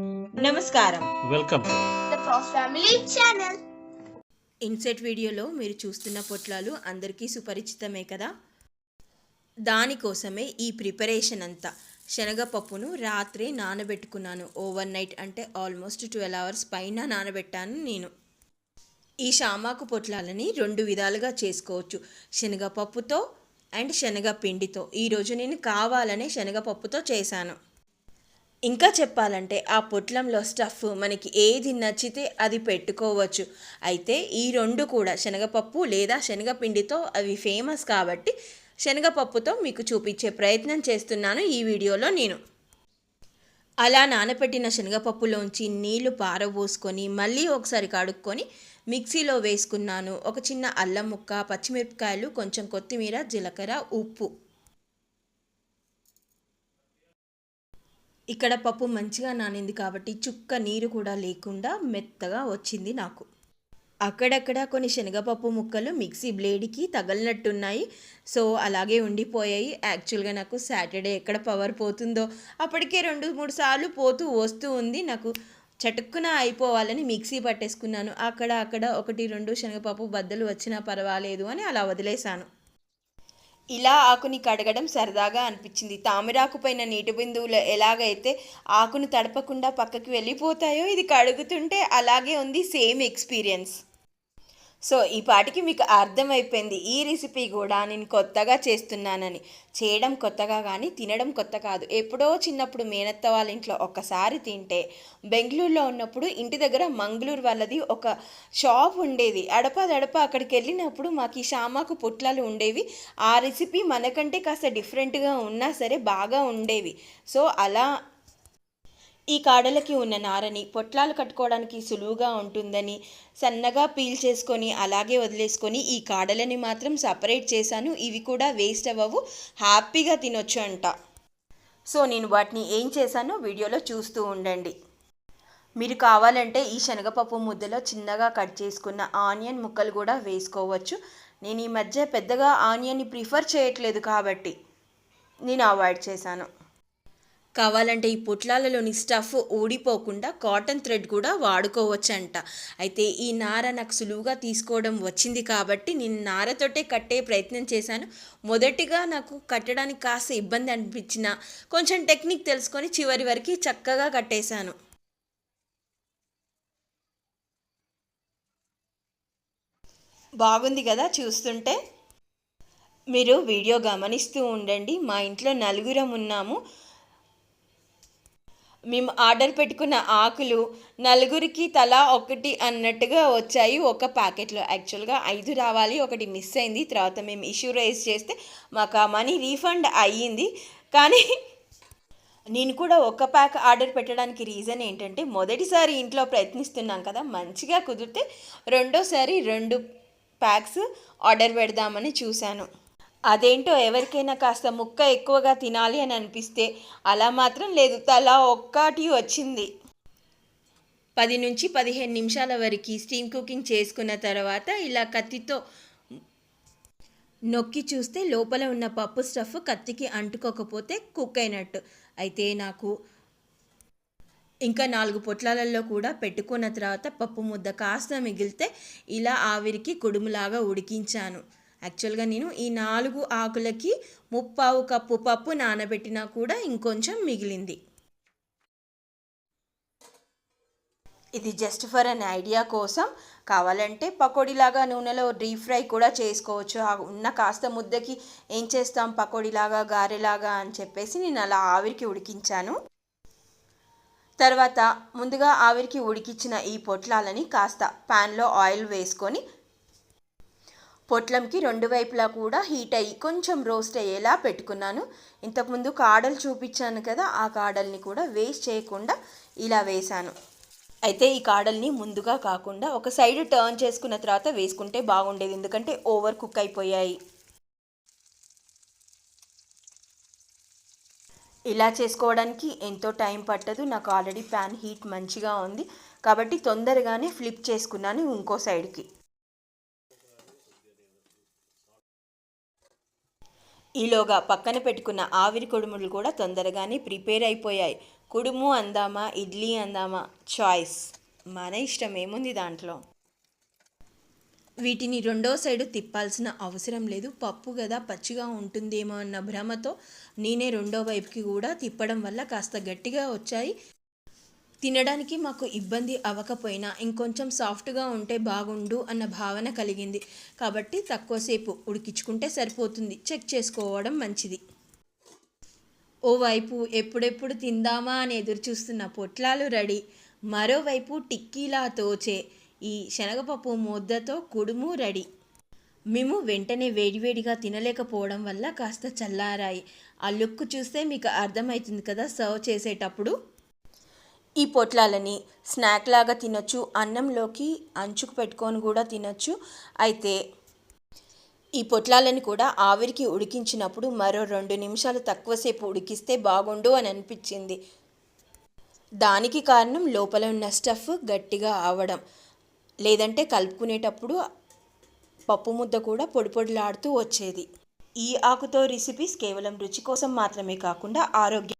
నమస్కారం. Welcome. To the Prof Family channel. Inset వీడియోలో మీరు చూస్తున్న పొట్లాలు అందరికీ సుపరిచితమే కదా? దానికోసమే ఈ ప్రిపరేషన్ అంతా. శనగపప్పును రాత్రే నానబెట్టుకున్నాను. ఓవర్ నైట్ అంటే ఆల్మోస్ట్ ట్వెల్వ్ అవర్స్ పైన నానబెట్టాను నేను. ఈ షామాకు పొట్లాలని రెండు విధాలుగా చేసుకోవచ్చు. శనగపప్పుతో అండ్ శనగపిండితో. ఈరోజు నేను కావాలనే శనగపప్పుతో చేశాను. ఇంకా చెప్పాలంటే ఆ పొట్లంలో స్టఫ్ మనకి ఏది నచ్చితే అది పెట్టుకోవచ్చు. అయితే ఈ రెండు కూడా శనగపప్పు లేదా శనగపిండితో అవి ఫేమస్ కాబట్టి శనగపప్పుతో మీకు చూపించే ప్రయత్నం చేస్తున్నాను ఈ వీడియోలో నేను. అలా నానబెట్టిన శనగపప్పులోంచి నీళ్ళు పారబోసుకొని మళ్ళీ ఒకసారి కడుక్కొని మిక్సీలో వేసుకున్నాను. ఒక చిన్న అల్లం ముక్క పచ్చిమిరపకాయలు కొంచెం కొత్తిమీర జీలకర్ర ఉప్పు. ఇక్కడ పప్పు మంచిగా నానింది కాబట్టి చుక్క నీరు కూడా లేకుండా మెత్తగా వచ్చింది నాకు. అక్కడక్కడ కొన్ని శనగపప్పు ముక్కలు మిక్సీ బ్లేడ్కి తగలినట్టున్నాయి. సో అలాగే ఉండిపోయాయి. యాక్చువల్గా నాకు సాటర్డే ఎక్కడ పవర్ పోతుందో అప్పటికే రెండు మూడు సార్లు పోతూ వస్తూ ఉంది. నాకు చటుక్కున అయిపోవాలని మిక్సీ పట్టేసుకున్నాను. అక్కడ అక్కడ ఒకటి రెండు శనగపప్పు బద్దలు వచ్చినా పర్వాలేదు అని అలా వదిలేశాను. ఇలా ఆకుని కడగడం సరదాగా అనిపించింది. తామిరాకు పైన నీటి బిందువులు ఎలాగైతే ఆకును తడపకుండా పక్కకి వెళ్ళిపోతాయో ఇది కడుగుతుంటే అలాగే ఉంది సేమ్ ఎక్స్పీరియన్స్. సో ఈ పాటికి మీకు అర్థమైపోయింది. ఈ రెసిపీ కూడా నేను కొత్తగా చేస్తున్నానని. చేయడం కొత్తగా కానీ తినడం కొత్త కాదు. ఎప్పుడో చిన్నప్పుడు మేనత్త వాళ్ళ ఇంట్లో ఒక్కసారి తింటే బెంగళూరులో ఉన్నప్పుడు ఇంటి దగ్గర మంగళూరు వాళ్ళది ఒక షాప్ ఉండేది. అడప దడప అక్కడికి వెళ్ళినప్పుడు మాకు ఈ షామాకు పుట్లాలు ఉండేవి. ఆ రెసిపీ మనకంటే కాస్త డిఫరెంట్గా ఉన్నా సరే బాగా ఉండేవి. సో అలా ఈ కాడలకి ఉన్న నారని పొట్లాలు కట్టుకోవడానికి సులువుగా ఉంటుందని సన్నగా పీల్ చేసుకొని అలాగే వదిలేసుకొని ఈ కాడలని మాత్రం సపరేట్ చేశాను. ఇవి కూడా వేస్ట్ అవ్వవు. హ్యాపీగా తినొచ్చు అంట. సో నేను వాటిని ఏం చేశానో వీడియోలో చూస్తూ ఉండండి. మీరు కావాలంటే ఈ శనగపప్పు ముద్దలో చిన్నగా కట్ చేసుకున్న ఆనియన్ ముక్కలు కూడా వేసుకోవచ్చు. నేను ఈ మధ్య పెద్దగా ఆనియన్ని ప్రిఫర్ చేయట్లేదు కాబట్టి నేను అవాయిడ్ చేశాను. కావాలంటే ఈ పొట్లాలలోని స్టఫ్ ఊడిపోకుండా కాటన్ థ్రెడ్ కూడా వాడుకోవచ్చంట. అయితే ఈ నార నాకు సులువుగా తీసుకోవడం వచ్చింది కాబట్టి నేను నారతోటే కట్టే ప్రయత్నం చేశాను. మొదటిగా నాకు కట్టడానికి కాస్త ఇబ్బంది అనిపించిన కొంచెం టెక్నిక్ తెలుసుకొని చివరి వరకు చక్కగా కట్టేశాను. బాగుంది కదా చూస్తుంటే? మీరు వీడియో గమనిస్తూ ఉండండి. మా ఇంట్లో నలుగురం ఉన్నాము. మేము ఆర్డర్ పెట్టుకున్న ఆకులు నలుగురికి తలా ఒకటి అన్నట్టుగా వచ్చాయి. ఒక ప్యాకెట్లో యాక్చువల్గా ఐదు రావాలి ఒకటి మిస్ అయింది. తర్వాత మేము ఇష్యూ రైజ్ చేస్తే మాకు ఆ మనీ రీఫండ్ అయ్యింది. కానీ నేను కూడా ఒక ప్యాక్ ఆర్డర్ పెట్టడానికి రీజన్ ఏంటంటే మొదటిసారి ఇంట్లో ప్రయత్నిస్తున్నాం కదా మంచిగా కుదిరితే రెండోసారి రెండు ప్యాక్స్ ఆర్డర్ పెడదామని చూశాను. అదేంటో ఎవరికైనా కాస్త ముక్క ఎక్కువగా తినాలి అని అనిపిస్తే అలా మాత్రం లేదు. తలా ఒక్కటి వచ్చింది. పది నుంచి పదిహేను నిమిషాల వరకు స్టీమ్ కుకింగ్ చేసుకున్న తర్వాత ఇలా కత్తితో నొక్కి చూస్తే లోపల ఉన్న పప్పు స్టఫ్ కత్తికి అంటుకోకపోతే కుక్ అయినట్టు. అయితే నాకు ఇంకా నాలుగు పొట్లాలలో కూడా పెట్టుకున్న తర్వాత పప్పు ముద్ద కాస్త మిగిలితే ఇలా ఆవిరికి కుడుములాగా ఉడికించాను. యాక్చువల్గా నేను ఈ నాలుగు ఆకులకి ముప్పావు కప్పు పప్పు నానబెట్టినా కూడా ఇంకొంచెం మిగిలింది. ఇది జస్ట్ ఫర్ అన్ ఐడియా కోసం. కావాలంటే పకోడీలాగా నూనెలో డీప్ ఫ్రై కూడా చేసుకోవచ్చు. ఉన్న కాస్త ముద్దకి ఏం చేస్తాం? పకోడీలాగా గారెలాగా అని చెప్పేసి నేను అలా ఆవిరికి ఉడికించాను. తర్వాత ముందుగా ఆవిరికి ఉడికించిన ఈ పొట్లాలని కాస్త ప్యాన్లో ఆయిల్ వేసుకొని పొట్లంకి రెండు వైపులా కూడా హీట్ అయ్యి కొంచెం రోస్ట్ అయ్యేలా పెట్టుకున్నాను. ఇంతకుముందు కాడలు చూపించాను కదా ఆ కాడల్ని కూడా వేస్ట్ చేయకుండా ఇలా వేశాను. అయితే ఈ కాడల్ని ముందుగా కాకుండా ఒక సైడ్ టర్న్ చేసుకున్న తర్వాత వేసుకుంటే బాగుండేది ఎందుకంటే ఓవర్ కుక్ అయిపోయాయి. ఇలా చేసుకోవడానికి ఎంతో టైం పట్టదు నాకు ఆల్రెడీ ప్యాన్ హీట్ మంచిగా ఉంది. కాబట్టి తొందరగానే ఫ్లిప్ చేసుకున్నాను ఇంకో సైడ్కి ఈలోగా పక్కన పెట్టుకున్న ఆవిరి కుడుములు కూడా తొందరగానే ప్రిపేర్ అయిపోయాయి. కుడుము అందామా ఇడ్లీ అందామా? చాయిస్. మన ఇష్టం ఏముంది దాంట్లో? వీటిని రెండో సైడు తిప్పాల్సిన అవసరం లేదు. పప్పు కదా పచ్చిగా ఉంటుందేమో అన్న భ్రమతో నేనే రెండో వైపుకి కూడా తిప్పడం వల్ల కాస్త గట్టిగా వచ్చాయి. తినడానికి మాకు ఇబ్బంది అవ్వకపోయినా ఇంకొంచెం సాఫ్ట్గా ఉంటే బాగుండు అన్న భావన కలిగింది. కాబట్టి తక్కువసేపు ఉడికించుకుంటే సరిపోతుంది. చెక్ చేసుకోవడం మంచిది. ఓవైపు ఎప్పుడెప్పుడు తిందామా అని ఎదురుచూస్తున్న పొట్లాలు రెడీ. మరోవైపు టిక్కీలా తోచే ఈ శనగపప్పు ముద్దతో కుడుము రెడీ. మేము వెంటనే వేడివేడిగా తినలేకపోవడం వల్ల కాస్త చల్లారాయి. ఆ లుక్ చూస్తే మీకు అర్థమవుతుంది కదా సర్వ్ చేసేటప్పుడు? ఈ పొట్లాలని స్నాక్ లాగా తినొచ్చు అన్నంలోకి అంచుకు పెట్టుకొని కూడా తినొచ్చు. అయితే ఈ పొట్లాలని కూడా ఆవిరికి ఉడికించినప్పుడు మరో రెండు నిమిషాలు తక్కువసేపు ఉడికిస్తే బాగుండు అని అనిపించింది. దానికి కారణం లోపల ఉన్న స్టఫ్ గట్టిగా ఆవడం. లేదంటే కలుపుకునేటప్పుడు పప్పు ముద్ద కూడా పొడి పొడిలాడుతూ వచ్చేది. ఈ ఆకుతో రెసిపీస్ కేవలం రుచి కోసం మాత్రమే కాకుండా ఆరోగ్య